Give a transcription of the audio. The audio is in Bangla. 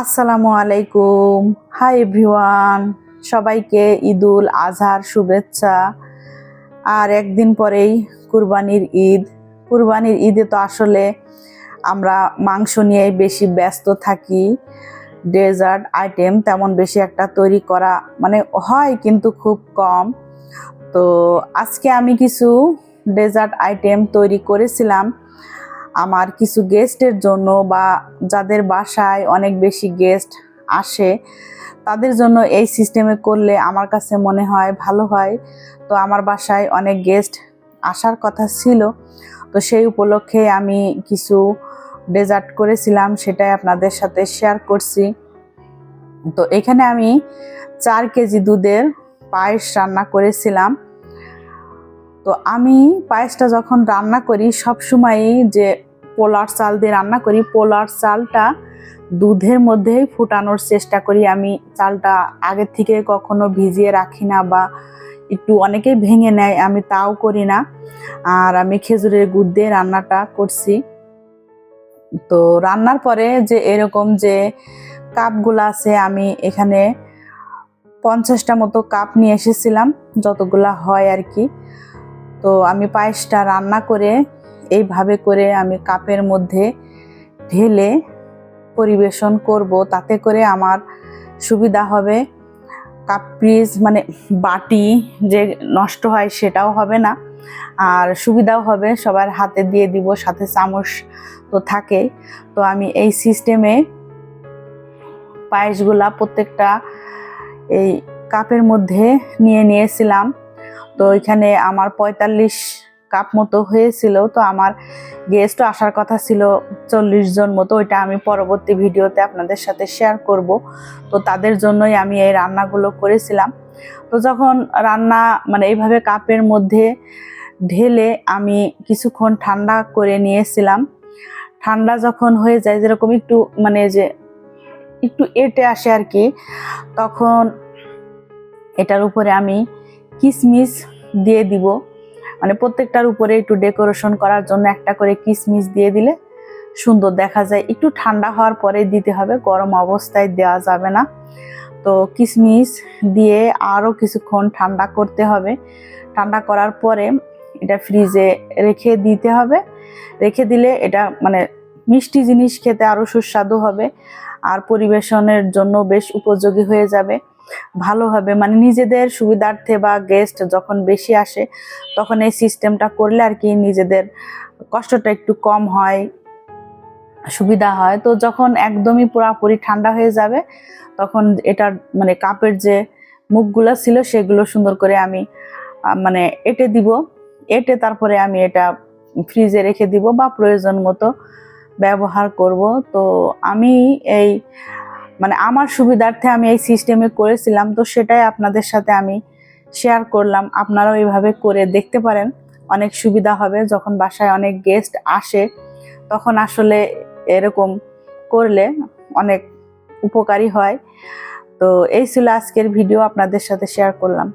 আসসালামু আলাইকুম। হাই এভরিওয়ান সবাইকে ঈদুল আজহার শুভেচ্ছা। আর একদিন পরেই কুরবানির ঈদ। কুরবানির ঈদে তো আসলে আমরা মাংস নিয়ে বেশি ব্যস্ত থাকি। ডেজার্ট আইটেম তেমন বেশি একটা তৈরি করা মানে হয় কিন্তু খুব কম। তো আজকে আমি কিছু ডেজার্ট আইটেম তৈরি করেছিলাম। আমার কিছু গেস্টের জন্য বা যাদের বাসায় অনেক বেশি গেস্ট আসে, তাদের জন্য এই সিস্টেমে করলে আমার কাছে মনে হয় ভালো হয়। তো আমার বাসায় অনেক গেস্ট আসার কথা ছিল, তো সেই উপলক্ষে আমি কিছু ডেজার্ট করেছিলাম, সেটাই আপনাদের সাথে শেয়ার করছি। তো এখানে আমি চার কেজি দুধের পায়েস রান্না করেছিলাম। তো আমি পায়েসটা যখন রান্না করি সব সময়ই যে পোলার চাল দিয়ে রান্না করি, পোলার চালটা দুধের মধ্যেই ফুটানোর চেষ্টা করি। আমি চালটা আগের থেকে কখনো ভিজিয়ে রাখি না বা একটু অনেকেই ভেঙে নেয়, আমি তাও করি না। আর আমি খেজুরের গুড় দিয়ে রান্নাটা করছি। তো রান্নার পরে যে এরকম যে কাপগুলো আছে, আমি এখানে পঞ্চাশটা মতো কাপ নিয়ে এসেছিলাম, যতগুলা হয় আর কি। তো আমি পায়েসটা রান্না করে, এইভাবে করে আমি কাপের মধ্যে ঢেলে পরিবেশন করব। তাতে করে আমার সুবিধা হবে। কাপ পিস মানে বাটি যে নষ্ট হয় সেটাও হবে না। আর সুবিধাও হবে, সবার হাতে দিয়ে দিব, সাথে চামচ তো থাকে তো আমি এই সিস্টেমে পায়েসগুলা প্রত্যেকটা এই কাপের মধ্যে নিয়ে নিয়েছিলাম। তো ওইখানে আমার পঁয়তাল্লিশ কাপ মতো হয়েছিল, তো আমার গেস্টও আসার কথা ছিল চল্লিশ জন মতো, ওইটা আমি পরবর্তী ভিডিওতে আপনাদের সাথে শেয়ার করব। তো তাদের জন্যই আমি এই রান্নাগুলো করেছিলাম। তো যখন রান্না মানে এইভাবে কাপের মধ্যে ঢেলে আমি কিছুক্ষণ ঠান্ডা করে নিয়েছিলাম। ঠান্ডা যখন হয়ে যায়, যেরকম একটু মানে যে একটু এটে আসে আর কি, তখন এটার উপরে আমি কিশমিশ দিয়ে দিব। মানে প্রত্যেকটার উপরে একটু ডেকোরেশন করার জন্য একটা করে কিশমিশ দিয়ে দিলে সুন্দর দেখা যায়। একটু ঠান্ডা হওয়ার পরে দিতে হবে, গরম অবস্থায় দেওয়া যাবে না। তো কিসমিস দিয়ে আরও কিছুক্ষণ ঠান্ডা করতে হবে। ঠান্ডা করার পরে এটা ফ্রিজে রেখে দিতে হবে। রেখে দিলে এটা মানে মিষ্টি জিনিস খেতে আরও সুস্বাদু হবে। আর পরিবেশনের জন্য বেশ উপযোগী হয়ে যাবে। ভালো হবে। মানে নিজেদের সুবিধার্থে বা গেস্ট যখন বেশি আসে, তখন এই সিস্টেমটা করলে আর কি নিজেদের কষ্টটা একটু কম হয়, সুবিধা হয়। তো যখন একদমই পুরাপুরি ঠান্ডা হয়ে যাবে, তখন এটার মানে কাপের যে মুখগুলো ছিল সেগুলো সুন্দর করে আমি মানে এটে দিব। এটে তারপরে আমি এটা ফ্রিজে রেখে দিব বা প্রয়োজন মতো ব্যবহার করব। তো আমি এই মানে আমার সুবিধার্থে আমি এই সিস্টেমে করেছিলাম, তো সেটাই আপনাদের সাথে আমি শেয়ার করলাম। আপনারাও এইভাবে করে দেখতে পারেন, অনেক সুবিধা হবে। যখন বাসায় অনেক গেস্ট আসে, তখন আসলে এরকম করলে অনেক উপকারী হয়। তো এই ছিল আজকের ভিডিও আপনাদের সাথে শেয়ার করলাম।